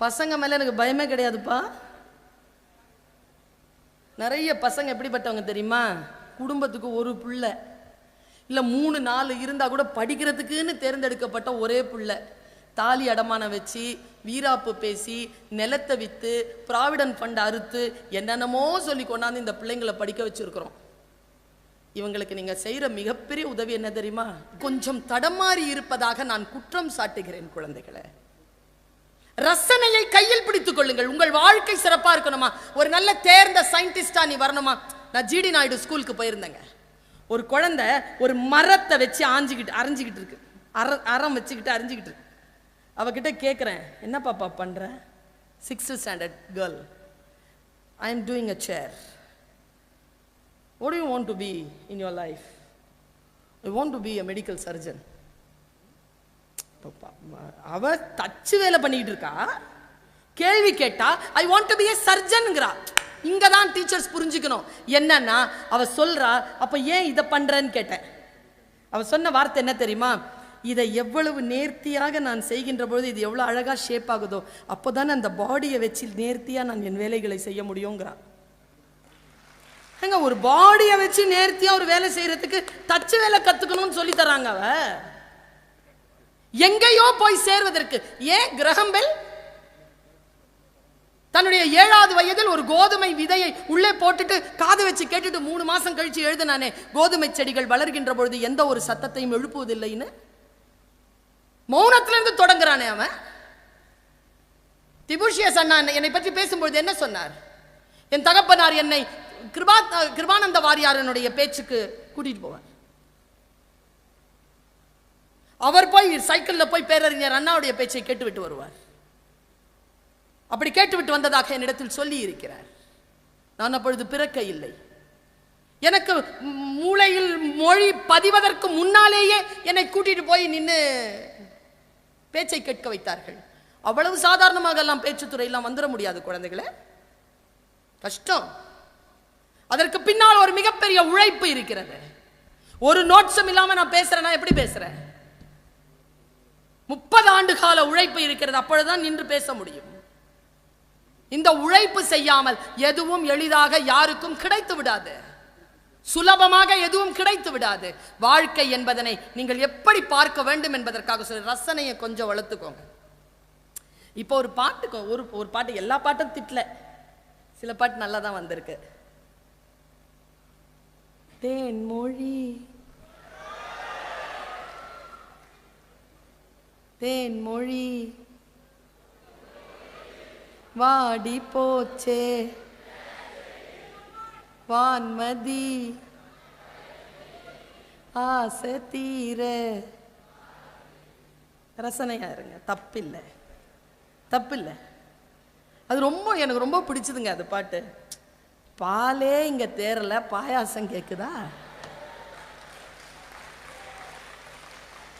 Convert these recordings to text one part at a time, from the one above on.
பசங்க மேலே எனக்கு பயமே கிடையாதுப்பா. நிறைய பசங்க எப்படிப்பட்டவங்க தெரியுமா? குடும்பத்துக்கு ஒரு பிள்ளை. இல்லை மூணு நாலு இருந்தால் கூட படிக்கிறதுக்குன்னு தேர்ந்தெடுக்கப்பட்ட ஒரே பிள்ளை. தாலி அடமானம் வச்சு வீராப்பு பேசி நிலத்தை விற்று ப்ராவிடன்ட் ஃபண்ட் அறுத்து என்னென்னமோ சொல்லி கொண்டாந்து இந்த பிள்ளைங்களை படிக்க வச்சிருக்கிறோம். இவங்களுக்கு நீங்கள் செய்கிற மிகப்பெரிய உதவி என்ன தெரியுமா? கொஞ்சம் தடமாறி இருப்பதாக நான் குற்றம் சாட்டுகிறேன் குழந்தைகளை. ரசனையை கையில் பிடித்துக் கொள்ளுங்கள். உங்கள் வாழ்க்கை சிறப்பாக இருக்கணுமா? ஒரு நல்ல தேர்ந்த சயின்டிஸ்டா நீ வரணுமா? நான் ஜிடி நாயுடு ஸ்கூலுக்கு போயிருந்தேங்க. ஒரு குழந்தை ஒரு மரத்தை வச்சு ஆஞ்சிக்கிட்டு அரைஞ்சிக்கிட்டு இருக்கு. அற அறம் வச்சுக்கிட்டு அரைஞ்சிக்கிட்டு இருக்கு. அவகிட்ட கேட்குறேன் என்ன பாப்பா பண்ணுற sixth standard girl I am doing a chair what you want to be in in life I want to be a medical surgeon அவ தச்சு வேலை பண்ணிக்கிட்டு இருக்கா? கேள்வி கேட்டா I want to be a சர்ஜன்ங்கிறா இங்க தான் டீச்சர்ஸ் புரிஞ்சுக்கணும். என்னன்னா அவ சொல்றா அப்ப ஏன் இதை பண்றேன்னு கேட்டேன். அவ சொன்ன வார்த்தை என்ன தெரியுமா? இதை எவ்வளவு நேர்த்தியாக நான் செய்கின்ற பொழுது இது எவ்வளோ அழகாக ஷேப் ஆகுதோ அப்போதானே அந்த பாடியை வச்சு நேர்த்தியாக நான் என் வேலைகளை செய்ய முடியுங்கிறான் ஏங்க ஒரு பாடியை வச்சு நேர்த்தியாக ஒரு வேலை செய்கிறதுக்கு தச்சு வேலை கற்றுக்கணும்னு சொல்லி தராங்க அவ. எங்கேயோ போய் சேர்வதற்கு. ஏன் கிரகம்பெல்? தன்னுடைய ஏழாவது வயதில் ஒரு கோதுமை விதையை உள்ளே போட்டுட்டு காது வச்சு கேட்டுட்டு மூணு மாசம் கழிச்சு எழுதினானே கோதுமை செடிகள் வளர்கின்ற பொழுது எந்த ஒரு சத்தத்தையும் எழுப்புவதில்லைன்னு? மௌனத்திலிருந்து தொடங்குறானே அவன். திபுஷியஸ் அண்ணா என்னை பற்றி பேசும்பொழுது என்ன சொன்னார்? என் தகப்பனார் என்னை கிருபா கிருபானந்த வாரியாரனுடைய பேச்சுக்கு கூட்டிட்டு போவார். அவர் போய் சைக்கிளில் போய் பேரறிஞர் அண்ணாவுடைய பேச்சை கேட்டுவிட்டு வருவார். அப்படி கேட்டுவிட்டு வந்ததாக என்னிடத்தில் சொல்லி இருக்கிறார் நான் அப்பொழுது பிறக்க இல்லை. எனக்கு மூளையில் மொழி பதிவதற்கு முன்னாலேயே என்னை கூட்டிட்டு போய் நின்று பேச்சை கேட்க வைத்தார்கள். அவ்வளவு சாதாரணமாக எல்லாம் பேச்சுத்துறையெல்லாம் வந்துட முடியாது குழந்தைகளை. கஷ்டம். அதற்கு பின்னால் ஒரு மிகப்பெரிய உழைப்பு இருக்கிறது. ஒரு நோட்ஸும் இல்லாமல் நான் பேசுறேன்னா எப்படி பேசுறேன்? முப்பது ஆண்டு கால உழைப்பு இருக்கிறது அப்பொழுதுதான் நின்று பேச முடியும். இந்த உழைப்பு செய்யாமல் எதுவும் எளிதாக யாருக்கும் கிடைத்து விடாது. சுலபமாக எதுவும் கிடைத்து விடாது. வாழ்க்கை என்பதனை நீங்கள் எப்படி பார்க்க வேண்டும் என்பதற்காக சொல்லி ரசனையை கொஞ்சம் வளர்த்துக்கோங்க. இப்போ ஒரு பாட்டுக்கு ஒரு ஒரு பாட்டு எல்லா பாட்டும் திட்டல. சில பாட்டு நல்லா தான் வந்திருக்கு. தேன்மொழி தேன்மொழி வாடி போச்சே. வான்மதி. ஆசை தீர. ரசனையா இருங்க. தப்பில்லை. தப்பில்லை. அது ரொம்ப எனக்கு ரொம்ப பிடிச்சதுங்க அது பாட்டு. பாலே இங்கே தேரலை பாயாசம் கேட்குதா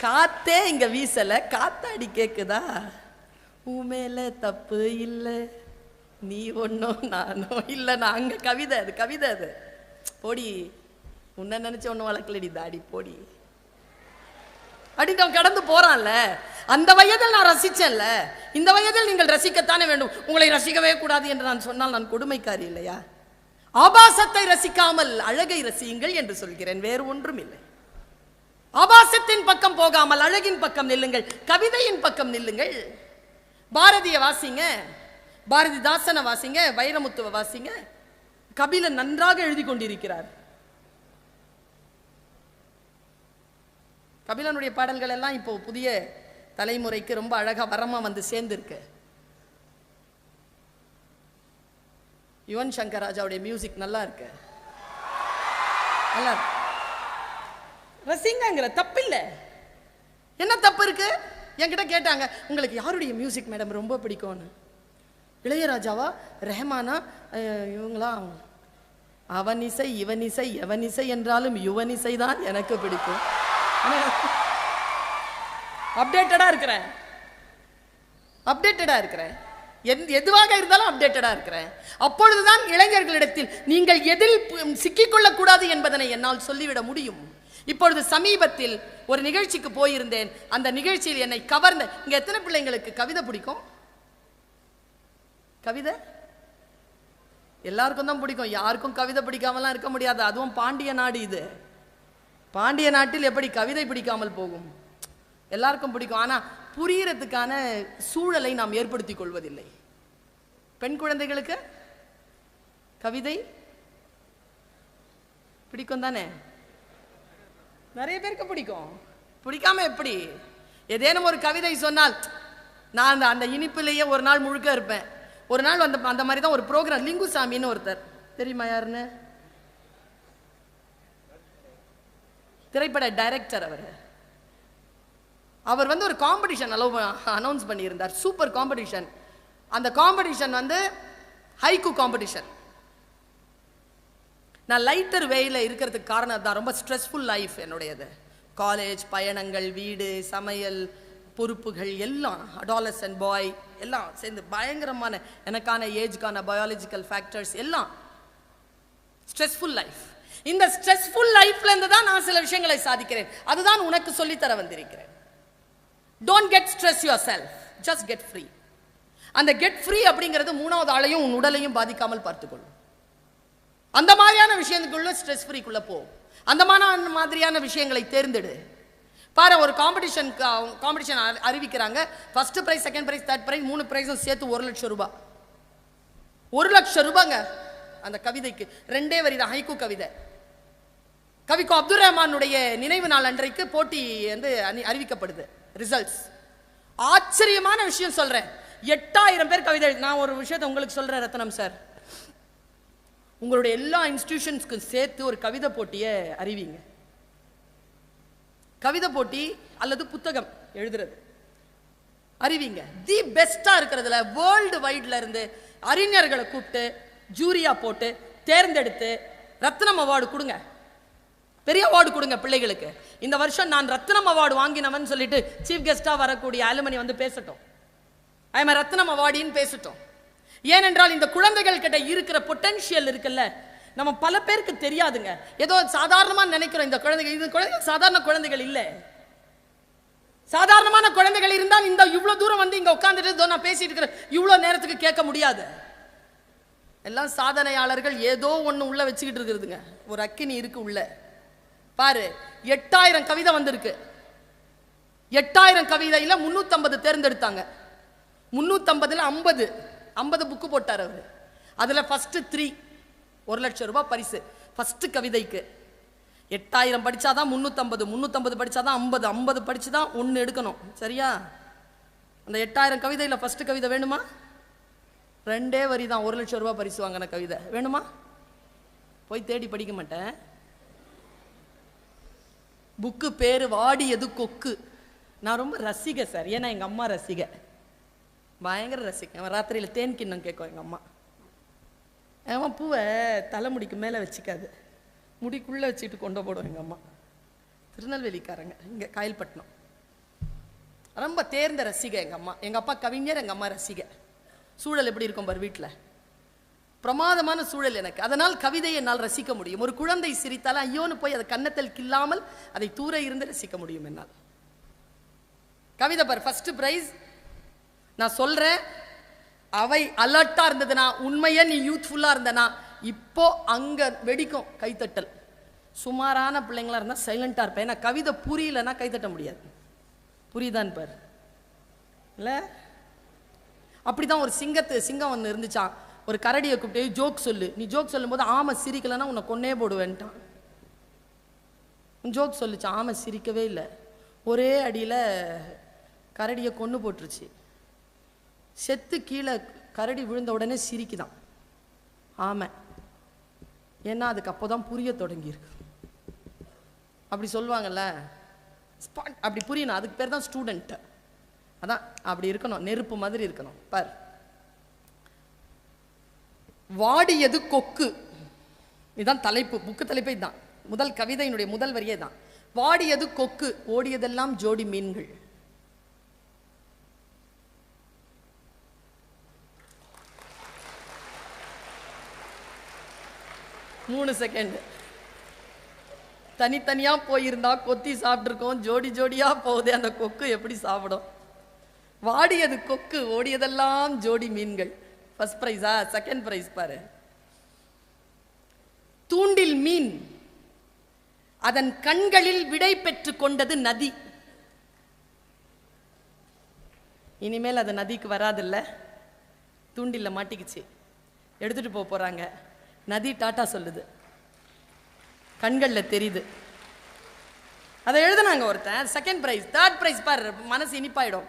காத்தே இங்க வீசல. காத்தாடி கேக்குதா? உமேல தப்பு இல்லை. நீ ஒன்றும் நானும் இல்லை. நான் அங்கே கவிதை அது கவிதை அது. போடி. உன்னை நினச்சி ஒன்றும் வளர்க்கலடி தாடி போடி. அப்படின்னு அவன் கடந்து போறான்ல. அந்த வயதில் நான் ரசிச்சேன்ல. இந்த வயதில் நீங்கள் ரசிக்கத்தானே வேண்டும். உங்களை ரசிக்கவே கூடாது என்று நான் சொன்னால் நான் கொடுமைக்காரி இல்லையா? ஆபாசத்தை ரசிக்காமல் அழகை ரசியுங்கள் என்று சொல்கிறேன். வேறு ஒன்றும் இல்லை. ஆபாசத்தின் பக்கம் போகாமல் அழகின் பக்கம் நில்லுங்கள் கவிதையின் பக்கம் நில்லுங்கள். பாரதிய வாசிங்க பாரதிதாசனை வாசிங்க வைரமுத்துவ வாசிங்க கபிலன் நன்றாக எழுதி கொண்டிருக்கிறார். கபிலனுடைய பாடல்கள் எல்லாம் இப்போ புதிய தலைமுறைக்கு ரொம்ப அழகா வரமா வந்து சேர்ந்திருக்கு. யுவன் சங்கர் ராஜாவுடைய மியூசிக் நல்லா இருக்கு. நல்லா இருக்கு. ரசிங்கங்கிற தப்பில்லை. என்ன தப்பு இருக்கு? என்கிட்ட கேட்டாங்க உங்களுக்கு யாருடைய மியூசிக் மேடம் ரொம்ப பிடிக்கும்னு? இளையராஜாவா? ரெஹமானா? இவங்களா அவன் இசை இவன் இசை எவன் இசை என்றாலும் யுவன் இசை தான் எனக்கு பிடிக்கும். அப்டேட்டடா இருக்கிறேன். அப்டேட்டடா இருக்கிறேன். எந் எதுவாக இருந்தாலும் அப்டேட்டடா இருக்கிறேன். அப்பொழுதுதான் இளைஞர்களிடத்தில் நீங்கள் எதில் சிக்கிக்கொள்ளக்கூடாது என்பதனை என்னால் சொல்லிவிட முடியும். இப்பொழுது சமீபத்தில் ஒரு நிகழ்ச்சிக்கு போயிருந்தேன். அந்த நிகழ்ச்சியில் என்னை கவர்ந்த இங்க எத்தனை பிள்ளைங்களுக்கு கவிதை பிடிக்கும்? கவிதை? எல்லாருக்கும் தான் பிடிக்கும். யாருக்கும் கவிதை பிடிக்காமலாம் இருக்க முடியாது. அதுவும் பாண்டிய நாடு இது. பாண்டிய நாட்டில் எப்படி கவிதை பிடிக்காமல் போகும்? எல்லாருக்கும் பிடிக்கும். ஆனா புரியறதுக்கான சூழலை நாம் ஏற்படுத்திக் கொள்வதில்லை. பெண் குழந்தைகளுக்கு கவிதை பிடிக்கும் தானே நிறைய பேருக்கு பிடிக்கும். பிடிக்காம எப்படி? ஏதேனும் ஒரு கவிதை சொன்னால் நான் அந்த அந்த இனிப்பிலேயே ஒரு நாள் முழுக்க இருப்பேன். ஒரு நாள் அந்த அந்த மாதிரி தான் ஒரு ப்ரோக்ராம் லிங்குசாமின்னு ஒருத்தர். தெரியுமா யாருன்னு? திரைப்பட டைரக்டர் அவர். அவர் வந்து ஒரு காம்படிஷன் அலோவ் அனௌன்ஸ் பண்ணியிருந்தார். சூப்பர் காம்படிஷன் அந்த காம்படிஷன் வந்து ஹைக்கு காம்படிஷன் நான் லைட்டர் வேயில் இருக்கிறதுக்கு காரணம் தான் ரொம்ப ஸ்ட்ரெஸ்ஃபுல் லைஃப் என்னுடையது. காலேஜ் பயணங்கள் வீடு சமையல் பொறுப்புகள் எல்லாம் அடாலசன் பாய் எல்லாம் சேர்ந்து பயங்கரமான எனக்கான ஏஜ்க்கான பயாலஜிக்கல் ஃபேக்டர்ஸ் எல்லாம் ஸ்ட்ரெஸ்ஃபுல் லைஃப் இந்த ஸ்ட்ரெஸ்ஃபுல் லைஃப்லேருந்து தான் நான் சில விஷயங்களை சாதிக்கிறேன். அதுதான் உனக்கு சொல்லித்தர வந்திருக்கிறேன். Don't get stress yourself just get free அந்த கெட் ஃப்ரீ அப்படிங்கிறது மூணாவது ஆளையும் உன் உடலையும் பாதிக்காமல் பார்த்துக்கொள்ளும். அந்த மாதிரியான விஷயத்துக்குள்ள ஸ்ட்ரெஸ் ஃப்ரீக்குள்ள போ. அந்த மாதிரியான விஷயங்களை தேர்ந்தெடு. பாரு ஒரு காம்படிஷன் காம்படிஷன் அறிவிக்கிறாங்க. First prize second prize third prize மூணு ப்ரைஸும் சேர்த்து ஒரு லட்சம் ரூபாய் ஒரு லட்சம் ரூபாங்க அந்த கவிதைக்கு. ரெண்டே வரி தான் ஹைகோ கவிதை. கவிக்கு அப்துல் ரஹ்மானுடைய நினைவு நாள் அன்றைக்கு போட்டி வந்து அறிவிக்கப்படுது. ரிசல்ட்ஸ் ஆச்சரியமான விஷயம் சொல்றேன். எட்டாயிரம் பேர் கவிதை நான் ஒரு விஷயத்தை உங்களுக்கு சொல்றேன் ரத்னம் சார் உங்களுடைய எல்லா இன்ஸ்டிடியூஷன்ஸ்க்கும் சேர்த்து ஒரு கவிதை போட்டியை அறிவிங்க. கவிதை போட்டி அல்லது புத்தகம் எழுதுறது. அறிவிங்க. தி பெஸ்ட்டாக இருக்கிறதுல வேர்ல்டு வைட்ல இருந்து அறிஞர்களை கூப்பிட்டு ஜூரியா போட்டு தேர்ந்தெடுத்து ரத்னம் அவார்டு கொடுங்க. பெரிய அவார்டு கொடுங்க பிள்ளைகளுக்கு. இந்த வருஷம் நான் ரத்னம் அவார்டு வாங்கினவன் சொல்லிட்டு சீஃப் கெஸ்ட்டாக வரக்கூடிய அலுமணி வந்து பேசட்டும். ஐ எம் ரத்னம் அவார்டின்னு பேசட்டும். ஏனென்றால் இந்த குழந்தைகள் கிட்ட இருக்கிற பொட்டென்ஷியல் இருக்குல்ல நம்ம பல பேருக்கு தெரியாதுங்க. ஏதோ சாதாரணமாக நினைக்கிறோம் இந்த குழந்தைகள் இந்த குழந்தைகள் சாதாரண குழந்தைகள் இல்லை. சாதாரணமான குழந்தைகள் இருந்தால் இந்த இவ்வளோ தூரம் வந்து இங்கே உட்காந்துட்டு இதோ நான் பேசிட்டு இருக்கிற இவ்வளோ நேரத்துக்கு கேட்க முடியாது. எல்லாம் சாதனையாளர்கள் ஏதோ ஒன்று உள்ள வச்சுக்கிட்டு இருக்கிறதுங்க ஒரு அக்கினி இருக்கு உள்ள. பாரு எட்டாயிரம் கவிதை வந்திருக்கு. எட்டாயிரம் கவிதையில் முந்நூற்றம்பது தேர்ந்தெடுத்தாங்க. முந்நூற்றம்பதில் ஐம்பது. ஐம்பது புக்கு போட்டார் அவர். அதில் ஃபஸ்ட்டு த்ரீ ஒரு லட்சம் ரூபாய் பரிசு. ஃபஸ்ட்டு கவிதைக்கு. எட்டாயிரம் படித்தா தான் முந்நூற்றம்பது முந்நூற்றம்பது படித்தா தான் ஐம்பது ஐம்பது படித்து தான் ஒன்று எடுக்கணும். சரியா? அந்த எட்டாயிரம் கவிதையில் ஃபஸ்ட்டு கவிதை வேணுமா? ரெண்டே வரி தான் ஒரு லட்சம் ரூபா பரிசு வாங்கின கவிதை. வேணுமா? போய் தேடி படிக்க மாட்டேன். புக்கு பேரு வாடியது கொக்கு. நான் ரொம்ப ரசிகை சார். ஏன்னா எங்கள் அம்மா ரசிகை. பயங்கர ரசிகை அவன் ராத்திரியில தேன் கிண்ணம் கேட்கும் எங்க அம்மா. அவன் பூவை தலைமுடிக்கு மேலே வச்சுக்காது. முடிக்குள்ளே வச்சுட்டு கொண்டு போடும் எங்கள் அம்மா. திருநெல்வேலிக்காரங்க இங்கே காயல்பட்டினம். ரொம்ப தேர்ந்த ரசிகை எங்கள் அம்மா. எங்கள் அப்பா கவிஞர் எங்கள் அம்மா ரசிகை. சூழல் எப்படி இருக்கும் பார் வீட்டில் பிரமாதமான சூழல் எனக்கு. அதனால் கவிதையை என்னால் ரசிக்க முடியும். ஒரு குழந்தை சிரித்தாலும் ஐயோன்னு போய் அதை கன்னத்தில் கில்லாமல் அதை தூர இருந்து ரசிக்க முடியும் என்னால். கவிதை பார் ஃபர்ஸ்ட் பிரைஸ் நான் சொல்கிறேன் அவை அலர்ட்டாக இருந்ததுன்னா உண்மையே நீ யூத்ஃபுல்லாக இருந்தனா இப்போ அங்கே வெடிக்கும் கைத்தட்டல். சுமாரான பிள்ளைங்களா இருந்தால் சைலண்ட்டாக இருப்பேன். ஏன்னா கவிதை புரியலன்னா கைத்தட்ட முடியாது. புரியுதான் பார். இல்ல? அப்படிதான் ஒரு சிங்கத்து சிங்கம் ஒன்று இருந்துச்சான் ஒரு கரடியை கூப்பிட்டு ஜோக் சொல்லு. நீ ஜோக் சொல்லும்போது ஆமை சிரிக்கலைன்னா உன்னை கொன்னே போடுவேன்ட்டான். ஜோக் சொல்லுச்சு ஆமை சிரிக்கவே இல்லை. ஒரே அடியில் கரடியை கொன்று போட்டுருச்சு. செத்து கீழே கரடி விழுந்த உடனே சிரிக்குதான். ஆமை. ஏன்னா அதுக்கு அப்போ தான் புரிய தொடங்கியிருக்கு. அப்படி சொல்லுவாங்கல்ல ஸ்பாட் அப்படி புரியணும். அதுக்கு பேர் தான் ஸ்டூடெண்ட்டு அதான் அப்படி இருக்கணும். நெருப்பு மாதிரி இருக்கணும். பார். வாடியது கொக்கு. இதுதான் தலைப்பு. புக்கு தலைப்பை தான் முதல் கவிதையினுடைய முதல் வரியே தான் வாடியது கொக்கு. ஓடியதெல்லாம் ஜோடி மீன்கள். மூணு செகண்டு தனித்தனியாக போயிருந்தா கொத்தி சாப்பிட்ருக்கோம் ஜோடி ஜோடியாக போகுது அந்த கொக்கு எப்படி சாப்பிடும்? வாடியது கொக்கு ஓடியதெல்லாம் ஜோடி மீன்கள். ஃபர்ஸ்ட் ப்ரைஸா செகண்ட் ப்ரைஸ் பாரு. தூண்டில் மீன். அதன் கண்களில் விடை பெற்று கொண்டது நதி. இனிமேல் அது நதிக்கு வராதில்ல. தூண்டில்ல மாட்டிக்கிச்சு. எடுத்துட்டு போக போறாங்க. நதி டாட்டா சொல்லுது. கண்கள்ல தெரியுது. அதை எழுதுனாங்க ஒருத்தன். செகண்ட் பிரைஸ் தேர்ட் பிரைஸ் பாரு மனசு இனிப்பாயிடும்.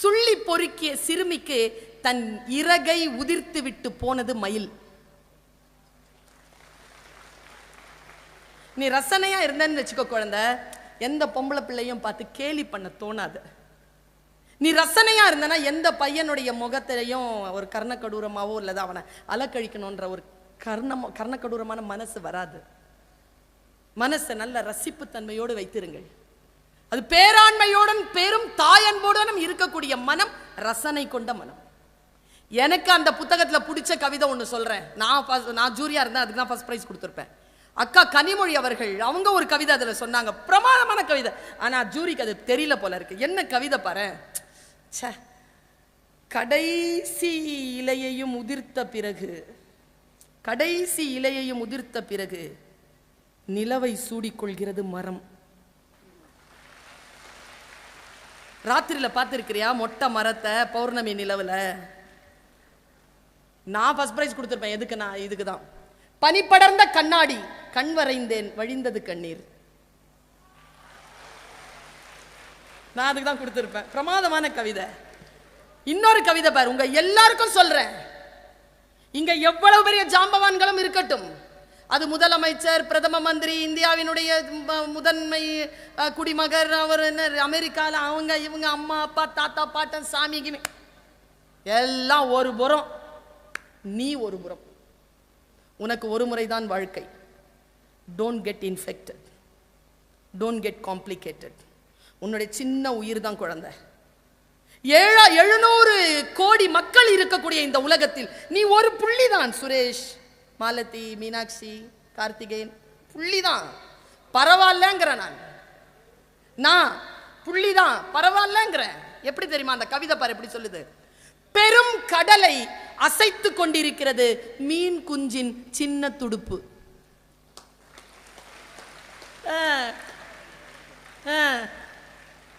சுள்ளி பொறுக்கிய சிறுமிக்கு தன் இறகை உதிர்த்து விட்டு போனது மயில். நீ ரசனையா இருந்தேன்னு வச்சுக்கோ குழந்தை. எந்த பொம்பளை பிள்ளையும் பார்த்து கேலி பண்ண தோணாது. நீ ரசனையா இருந்தனா எந்த பையனுடைய முகத்திலையும் ஒரு கர்ணக்கடூரமாவோ இல்லை அவனை அலக்கழிக்கணுன்ற ஒரு கர்ணம் கர்ணக்கடூரமான மனசு வராது. மனசை நல்ல ரசிப்பு தன்மையோடு வைத்திருங்கள். அது பேராண்மையோடும் பெரும் தாயன்போடும் இருக்கக்கூடிய மனம் ரசனை கொண்ட மனம். எனக்கு அந்த புத்தகத்தில் பிடிச்ச கவிதை ஒன்று சொல்கிறேன் நான் நான் ஜூரியா இருந்தேன் அதுக்கு தான் ஃபர்ஸ்ட் ப்ரைஸ் கொடுத்துருப்பேன். அக்கா கனிமொழி அவர்கள் அவங்க ஒரு கவிதை அதில் சொன்னாங்க. பிரமாதமான கவிதை. ஆனால் ஜூரிக்கு அது தெரியல போல இருக்கு. என்ன கவிதை பாரு ச்சே. கடைசி இலையையும் உதிர்த்த பிறகு கடைசி இலையையும் உதிர்த்த பிறகு நிலவை சூடிக்கொள்கிறது மரம். ராத்திரியில் பார்த்துருக்கிறியா மொட்டை மரத்தை பௌர்ணமி நிலவில்? நான் ஃபஸ்ட் ப்ரைஸ் கொடுத்துருப்பேன். எதுக்கு நான்? இதுக்கு தான். பனி படர்ந்த கண்ணாடி கண் வரைந்தேன். வழிந்தது கண்ணீர். நான் அதுக்கு தான் கொடுத்துருப்பேன். பிரமாதமான கவிதை. இன்னொரு கவிதை பாரு. உங்க எல்லாருக்கும் சொல்றேன். இங்க எவ்வளவு பெரிய ஜாம்பவான்களும் இருக்கட்டும். அது முதலமைச்சர் பிரதம மந்திரி இந்தியாவினுடைய முதன்மை குடிமகர் அவர் என்ன அமெரிக்காவில் அவங்க இவங்க அம்மா அப்பா தாத்தா பாட்டன் சாமிக்குமே எல்லாம் ஒரு புறம். நீ ஒரு புறம். உனக்கு ஒரு முறைதான் வாழ்க்கை. Don't get infected don't get complicated உன்னுடைய சின்ன உயிர் தான் குழந்தை. ஏழா எழுநூறு கோடி மக்கள் இருக்கக்கூடிய இந்த உலகத்தில் நீ ஒரு புள்ளிதான் சுரேஷ் மாலதி மீனாட்சி கார்த்திகேயன் புள்ளிதான். பரவாயில்லங்கிற நான். நான் புள்ளிதான் பரவாயில்லங்கிறேன். எப்படி தெரியுமா அந்த கவிதை பாரு எப்படி சொல்லுது? பெரும் கடலை அசைத்து கொண்டிருக்கிறது மீன் குஞ்சின் சின்ன துடுப்பு.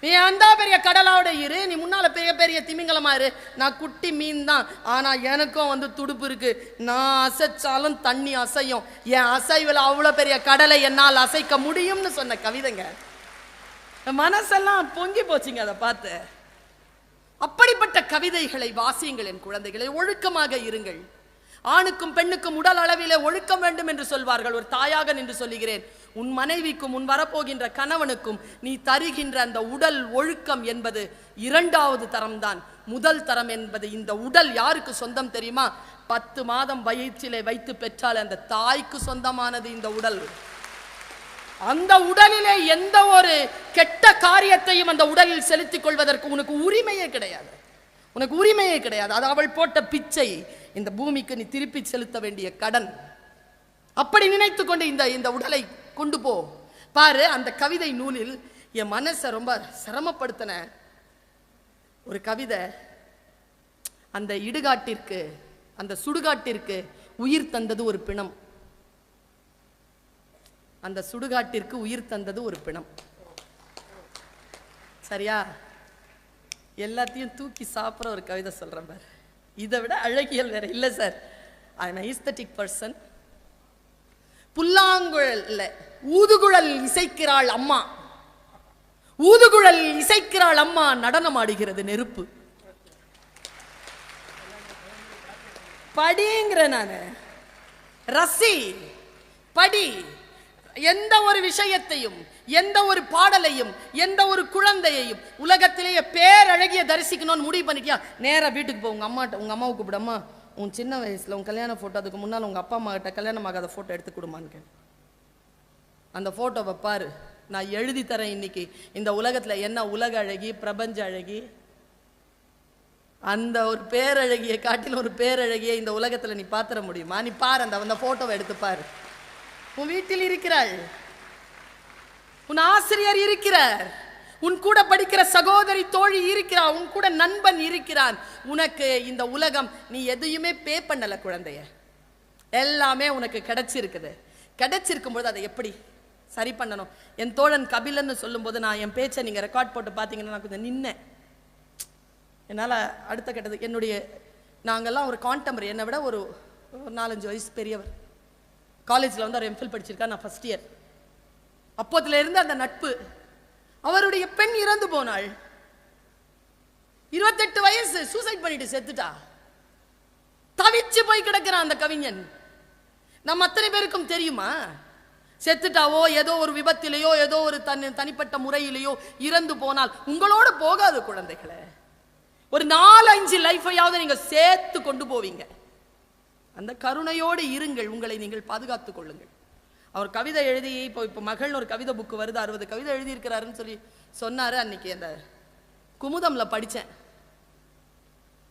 நீ அந்த பெரிய கடலோட இரு நீ முன்னால பெரிய பெரிய திமிங்கலமா இரு. நான் குட்டி மீன் தான். ஆனால் எனக்கும் வந்து துடுப்பு இருக்கு. நான் அசைச்சாலும் தண்ணி அசையும். என் அசைவில் அவ்வளோ பெரிய கடலை என்னால் அசைக்க முடியும்னு சொன்ன கவிதைங்க. மனசெல்லாம் பொங்கி போச்சுங்க அதை பார்த்து. அப்படிப்பட்ட கவிதைகளை வாசியுங்கள் என் குழந்தைகளை. ஒழுக்கமாக இருங்கள். ஆணுக்கும் பெண்ணுக்கும் உடல் அளவிலே ஒழுக்கம் வேண்டும் என்று சொல்வார்கள். ஒரு தாயாக நின்று சொல்லுகிறேன். உன் மனைவிக்கும் உன் வரப்போகின்ற கணவனுக்கும் நீ தருகின்ற அந்த உடல் ஒழுக்கம் என்பது இரண்டாவது தரம்தான். முதல் தரம் என்பது இந்த உடல் யாருக்கு சொந்தம் தெரியுமா? பத்து மாதம் வயிற்றிலே வைத்து பெற்றால் அந்த தாய்க்கு சொந்தமானது இந்த உடல். அந்த உடலிலே எந்த ஒரு கெட்ட காரியத்தையும் அந்த உடலில் செலுத்திக் கொள்வதற்கு உனக்கு உரிமையே கிடையாது. உனக்கு உரிமையே கிடையாது. அது அவள் போட்ட பிச்சை. இந்த பூமிக்கு நீ திருப்பி செலுத்த வேண்டிய கடன். அப்படி நினைத்து கொண்டு இந்த இந்த உடலை கொண்டு போ. பாரு அந்த கவிதை நூலில் என் மனசை ரொம்ப சிரமப்படுத்தின ஒரு கவிதை. அந்த இடுகாட்டிற்கு அந்த சுடுகாட்டிற்கு உயிர் தந்தது ஒரு பிணம். அந்த சுடுகாட்டிற்கு உயிர் தந்தது ஒரு பிணம். சரியா? எல்லாத்தையும் தூக்கி சாப்பிட்ற ஒரு கவிதை சொல்றேன் பாரு. இதை விட அழகியல் வேற இல்லை sir. I am aesthetic person புல்லாங்குழல்ல ஊதுகுழல் இசைக்கிறாள் அம்மா. ஊதுகுழல் இசைக்கிறாள் அம்மா நடனம் ஆடுகிறது நெருப்பு. படிங்கிற நான். ரசி படி. எந்த ஒரு விஷயத்தையும் எந்த ஒரு பாடலையும் எந்த ஒரு குழந்தையையும் உலகத்திலேயே பேரழகிய தரிசிக்கணும்னு முடிவு பண்ணிட்டியா? நேரா வீட்டுக்கு போ உங்க அம்மாட்ட உங்க அம்மாவை கூப்பிடம்மா உன் சின்ன வயசில் உன் கல்யாண ஃபோட்டோ அதுக்கு முன்னால் உங்கள் அப்பா அம்மாக்கிட்ட கல்யாணம் ஆகாத ஃபோட்டோ எடுத்து கொடுமான்னு கேட்டேன். அந்த ஃபோட்டோவை பாரு நான் எழுதி தரேன் இன்னைக்கு. இந்த உலகத்தில் என்ன உலக அழகி பிரபஞ்ச அழகி? அந்த ஒரு பேரழகியை காட்டிலும் ஒரு பேரழகியை இந்த உலகத்தில் நீ பார்த்துட முடியுமா? நீ பாரு அந்த அந்த ஃபோட்டோவை எடுத்து பாரு. உன் வீட்டில் இருக்கிறாள் உன் ஆசிரியர் இருக்கிறார். உன் கூட படிக்கிற சகோதரி தோழி இருக்கிறா உன் கூட நண்பன் இருக்கிறான். உனக்கு இந்த உலகம் நீ எதையுமே பே பண்ணல குழந்தைய. எல்லாமே உனக்கு கிடைச்சிருக்குது. கிடைச்சிருக்கும் பொழுது அதை எப்படி சரி பண்ணணும்? என் தோழன் கபிலன்னு சொல்லும்போது நான் என் பேச்சை நீங்கள் ரெக்கார்ட் போட்டு பார்த்தீங்கன்னா நான் கொஞ்சம் நின்னேன். என்னால் அடுத்த கட்டத்துக்கு என்னுடைய நாங்கெல்லாம் ஒரு கான்டெம்பரரி என்னை விட ஒரு நாலஞ்சு வயசு பெரியவர். காலேஜில் வந்து அவர் எம்ஃபில் படிச்சிருக்கா நான் ஃபர்ஸ்ட் இயர் அப்போதுலேருந்து அந்த நட்பு அவருடைய பெண் இறந்து போனாள். இருபத்தெட்டு வயசு சூசைட் பண்ணிட்டு செத்துட்டா. தவிச்சு போய் கிடக்கிறான் அந்த கவிஞன். நம்ம அத்தனை பேருக்கும் தெரியுமா? செத்துட்டாவோ ஏதோ ஒரு விபத்திலேயோ ஏதோ ஒரு தன் தனிப்பட்ட முறையிலேயோ இறந்து போனால் உங்களோட போகாது குழந்தைகளை. ஒரு நாலு அஞ்சு லைஃபையாவது நீங்கள் சேர்த்து கொண்டு போவீங்க. அந்த கருணையோடு இருங்கள் உங்களை நீங்கள் பாதுகாத்துக் கொள்ளுங்கள். அவர் கவிதை எழுதி இப்போ இப்போ மகள்னு ஒரு கவிதை புக்கு வருது அறுபது கவிதை எழுதியிருக்கிறாருன்னு சொல்லி சொன்னாரு அன்னைக்கு அந்த குமுதம்ல படிச்சேன்.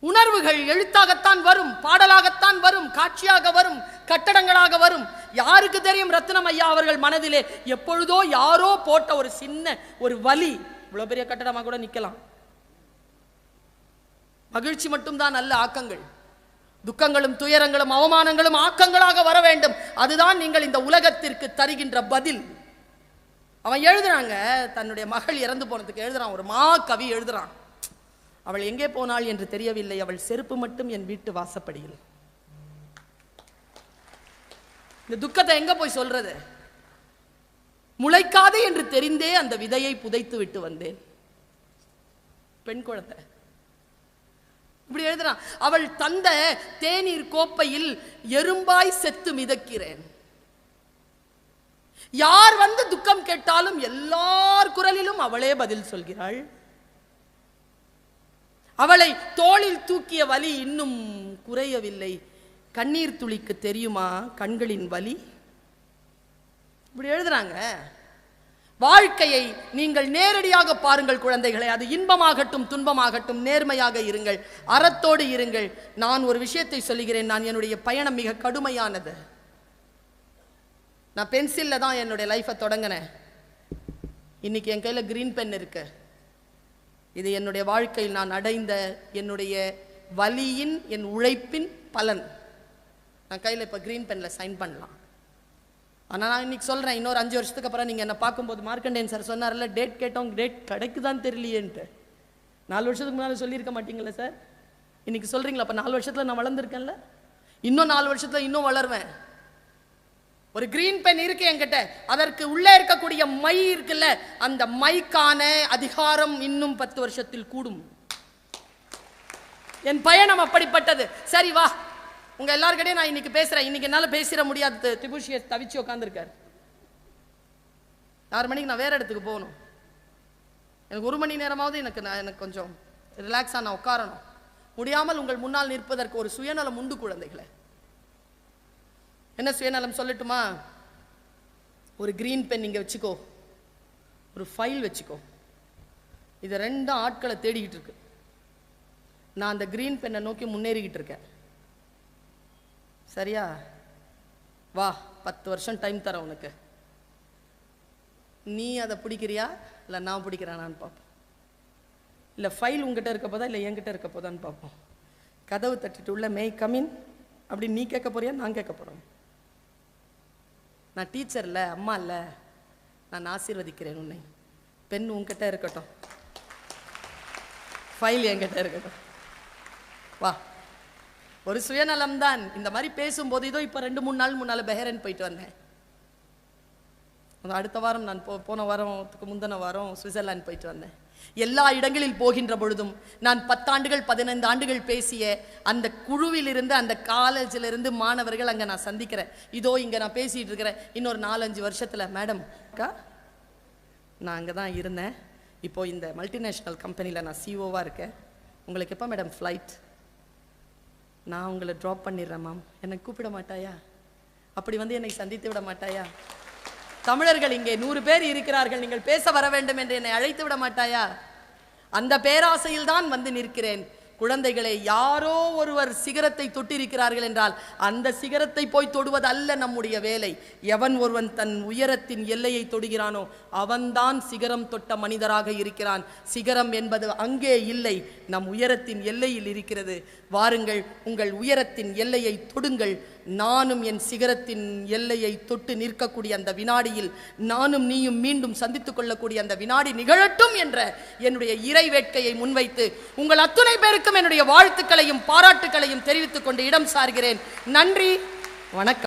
உணர்வுகள் எழுத்தாகத்தான் வரும் பாடலாகத்தான் வரும் காட்சியாக வரும் கட்டடங்களாக வரும். யாருக்கு தெரியும் ரத்னம் ஐயா அவர்கள் மனதிலே? எப்பொழுதோ யாரோ போட்ட ஒரு சின்ன ஒரு வலி. இவ்வளோ பெரிய கட்டடமாக கூட நிற்கலாம் மகிழ்ச்சி மட்டும்தான் நல்ல ஆக்கங்கள். துக்கங்களும் துயரங்களும் அவமானங்களும் ஆக்கங்களாக வர வேண்டும். அதுதான் நீங்கள் இந்த உலகத்திற்கு தருகின்ற பதில். அவன் எழுதுறாங்க தன்னுடைய மகள் இறந்து போனதுக்கு எழுதுறான் ஒரு மா கவி எழுதுறான். அவள் எங்கே போனாள் என்று தெரியவில்லை அவள் செருப்பு மட்டும் என் வீட்டு வாசப்படியில். இந்த துக்கத்தை எங்க போய் சொல்றது? முளைக்காதே என்று தெரிந்தே அந்த விதையை புதைத்து விட்டு வந்தேன். பெண் குழந்தை. இப்படி எழுதுறான். அவள் தந்த தேநீர் கோப்பையில் எறும்பாய் செத்து மிதக்கிறேன். யார் வந்து துக்கம் கேட்டாலும் எல்லார் குரலிலும் அவளே பதில் சொல்கிறாள். அவளை தோளில் தூக்கிய வலி இன்னும் குறையவில்லை. கண்ணீர் துளிக்கு தெரியுமா கண்களின் வலி? இப்படி எழுதுறாங்க. வாழ்க்கையை நீங்கள் நேரடியாக பாருங்கள் குழந்தைகளை. அது இன்பமாகட்டும் துன்பமாகட்டும் நேர்மையாக இருங்கள். அறத்தோடு இருங்கள். நான் ஒரு விஷயத்தை சொல்லுகிறேன். நான் என்னுடைய பயணம் மிக கடுமையானது. நான் பென்சிலில் தான் என்னுடைய லைஃப்பை தொடங்கினேன். இன்றைக்கி என் கையில் க்ரீன் பென் இருக்கு. இது என்னுடைய வாழ்க்கையில் நான் அடைந்த என்னுடைய வலியின் என் உழைப்பின் பலன். நான் கையில் இப்போ க்ரீன் பெனில் சைன் பண்ணலாம். ஆனால் நான் இன்றைக்கி சொல்கிறேன் இன்னொரு அஞ்சு வருஷத்துக்கு அப்புறம் நீங்கள் என்னை பார்க்கும்போது மார்க்கண்டேன் சார் சொன்னார்ல டேட் கேட்டோம் டேட் கிடைக்குதான் தெரியலையேன்ட்டு. நாலு வருஷத்துக்கு முன்னால் சொல்லியிருக்க மாட்டீங்களா சார் இன்னைக்கு சொல்கிறீங்களா அப்போ நாலு வருஷத்தில் நான் வளர்ந்துருக்கேன்ல? இன்னும் நாலு வருஷத்தில் இன்னும் வளருவேன். ஒரு கிரீன் பென் இருக்கு என்கிட்ட. அதற்கு உள்ளே இருக்கக்கூடிய மை இருக்குல்ல அந்த மைக்கான அதிகாரம் இன்னும் பத்து வருஷத்தில் கூடும். என் பயணம் அப்படிப்பட்டது. சரி வா. உங்க எல்லார்கிட்டயும் நான் இன்னைக்கு பேசுறேன். இன்னைக்கு என்னால பேசிட முடியாது. திபுஷிய தவிச்சு உட்காந்துருக்காரு ஆறு மணிக்கு நான் வேற இடத்துக்கு போகணும். எனக்கு ஒரு மணி நேரமாவது எனக்கு நான் எனக்கு கொஞ்சம் ரிலாக்ஸாக நான் உட்காரணும். முடியாமல் உங்கள் முன்னால் நிற்பதற்கு ஒரு சுயநலம் உண்டு குழந்தைகளை. என்ன சுயநலம் சொல்லட்டுமா? ஒரு க்ரீன் பென் இங்கே வச்சுக்கோ. ஒரு ஃபைல் வச்சுக்கோ. இது ரெண்டும் ஆட்களை தேடிக்கிட்டு இருக்கு. நான் அந்த க்ரீன் பென்னை நோக்கி முன்னேறிக்கிட்டு இருக்கேன். சரியா? வா பத்து வருஷம் டைம் தரேன் உனக்கு. நீ அதை பிடிக்கிறியா? இல்லை நான் பிடிக்கிறானான்னு பார்ப்போம். இல்லை ஃபைல் உங்ககிட்ட இருக்க போதா? இல்லை என்கிட்ட இருக்க போதான்னு பார்ப்போம். கதவு தட்டிட்டு உள்ள மே கமின் அப்படி நீ கேட்க போறியா? நான் கேட்க போகிறோம் நான் டீச்சர் இல்லை அம்மா இல்லை. நான் ஆசீர்வதிக்கிறேன் உன்னை. பெண் உங்ககிட்ட இருக்கட்டும். ஃபைல் என்கிட்ட இருக்கட்டும். வா. ஒரு சுயநலம் தான் இந்த மாதிரி பேசும்போது இதோ இப்போ ரெண்டு மூணு நாள் முன்னால் பெஹரன் போயிட்டு வந்தேன். அடுத்த வாரம் நான் போ போன வாரத்துக்கு முந்தின வாரம் சுவிட்சர்லாந்து போயிட்டு வந்தேன். எல்லா இடங்களில் போகின்ற பொழுதும் நான் பத்தாண்டுகள் பதினைந்து ஆண்டுகள் பேசிய அந்த குழுவிலிருந்து அந்த காலேஜில் இருந்து மாணவர்கள் அங்கே நான் சந்திக்கிறேன். இதோ இங்கே நான் பேசிகிட்டு இருக்கிறேன். இன்னொரு நாலஞ்சு வருஷத்தில் மேடம் அக்கா நான் அங்கே தான் இருந்தேன். இப்போது இந்த மல்டிநேஷ்னல் கம்பெனியில் நான் சிஓவாக இருக்கேன். உங்களுக்கு எப்போ மேடம் ஃப்ளைட் நான் உங்களை ட்ராப் பண்ணிடுறேன் மேம் என்னை கூப்பிட மாட்டாயா? அப்படி வந்து என்னை சந்தித்து விட மாட்டாயா? தமிழர்கள் இங்கே நூறு பேர் இருக்கிறார்கள் நீங்கள் பேச வர வேண்டும் என்று என்னை அழைத்து விட மாட்டாயா? அந்த பேராசையில் தான் வந்து நிற்கிறேன். குழந்தைகளே யாரோ ஒருவர் சிகரத்தை தொட்டிருக்கிறார்கள் என்றால் அந்த சிகரத்தை போய் தொடுவது அல்ல நம்முடைய வேலை. எவன் ஒருவன் தன் உயரத்தின் எல்லையை தொடுகிறானோ அவன்தான் சிகரம் தொட்ட மனிதராக இருக்கிறான். சிகரம் என்பது அங்கே இல்லை நம் உயரத்தின் எல்லையில் இருக்கிறது. வாருங்கள் உங்கள் உயரத்தின் எல்லையை தொடுங்கள். நானும் என் சிகரத்தின் எல்லையை தொட்டு நிற்கக்கூடிய அந்த வினாடியில் நானும் நீயும் மீண்டும் சந்தித்துக் கொள்ளக்கூடிய அந்த வினாடி நிகழட்டும் என்ற என்னுடைய இறை வேட்கையை முன்வைத்து உங்கள் அத்துணை என்னுடைய வாழ்த்துக்களையும் பாராட்டுக்களையும் தெரிவித்துக் கொண்டு இடம் சார்கிறேன். நன்றி வணக்கம்.